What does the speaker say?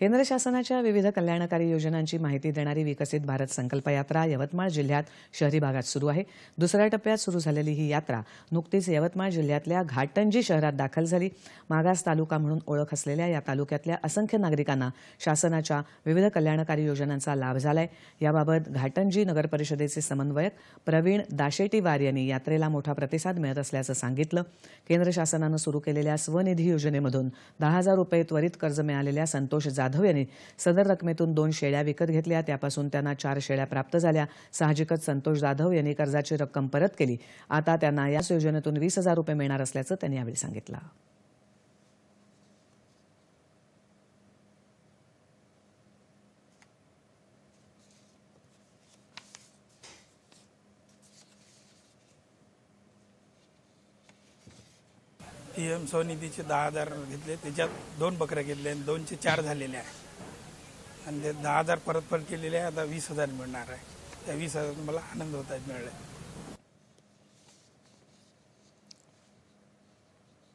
केंद्र शासनाच्या विविध कल्याणकारी योजनांची माहिती देणारी विकसित भारत संकल्प यात्रा यवतमाळ जिल्ह्यात शहरी भागात सुरू आहे. दुसऱ्या टप्प्यात सुरू झालेली ही यात्रा नुकतीच यवतमाळ जिल्ह्यातल्या घाटंजी शहरात दाखल झाली. मागास तालुका म्हणून ओळख असलेल्या या तालुक्यातल्या असंख्य नागरिकांना शासनाच्या विविध कल्याणकारी योजनांचा लाभ झालाय. याबाबत घाटंजी नगर परिषदेचे समन्वयक प्रवीण दाशेटीवार यांनी यात्रेला मोठा प्रतिसाद मिळत असल्याचं सांगितलं. केंद्र शासनानं सुरू केलेल्या स्वनिधी योजनेमधून दहा हजार रुपये त्वरित कर्ज मिळालेल्या संतोष जाधव यांनी सदर रकमेतून दोन शेळ्या विकत घेतल्या. त्यापासून त्यांना चार शेळ्या प्राप्त झाल्या. साहजिकच संतोष जाधव यांनी कर्जाची रक्कम परत केली. आता त्यांना याच योजनेतून वीस हजार रुपये मिळणार असल्याचं त्यांनी यावेळी सांगितलं. पी एम स्वनिधीचे दहा हजार घेतले. त्याच्यात दोन बकऱ्या घेतल्या आणि दोनचे चार झालेले आहे. आणि ते दहा हजार परतफेड केलेले आहे. आता वीस हजार मिळणार आहे. त्या वीस हजार मला आनंद होत आहे मिळाले